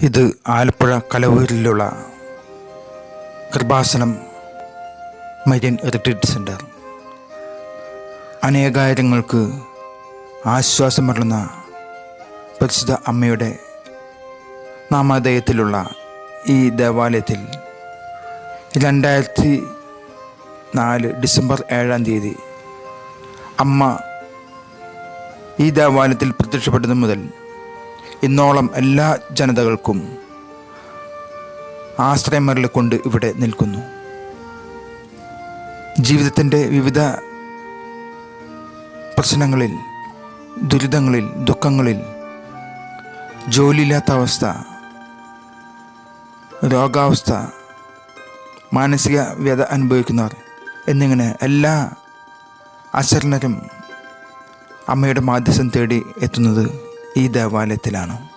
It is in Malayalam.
ഇത് ആലപ്പുഴ കലവൂരിലുള്ള കൃപാസനം മരിയൻ റിട്രീറ്റ് സെന്റർ അനേകായിരങ്ങൾക്ക് ആശ്വാസം നൽകുന്ന പരിശുദ്ധ അമ്മയുടെ നാമധേയത്തിലുള്ള ഈ ദേവാലയത്തിൽ രണ്ടായിരത്തി നാല് ഡിസംബർ ഏഴാം തീയതി അമ്മ ഈ ദേവാലയത്തിൽ പ്രത്യക്ഷപ്പെട്ടത് മുതൽ ഇന്നോളം എല്ലാ ജനതകൾക്കും ആശ്രയമരളിക്കൊണ്ട് ഇവിടെ നിൽക്കുന്നു. ജീവിതത്തിന്റെ വിവിധ പ്രശ്നങ്ങളിൽ ദുരിതങ്ങളിൽ ദുഃഖങ്ങളിൽ ജോലിയില്ലാത്ത അവസ്ഥ രോഗാവസ്ഥ മാനസിക വ്യത അനുഭവിക്കുന്നവർ എന്നിങ്ങനെ എല്ലാ അശരണരും അമ്മയുടെ മാധ്യസ്ഥം തേടി എത്തുന്നത് ഈ ദേവാലയത്തിലാണ്.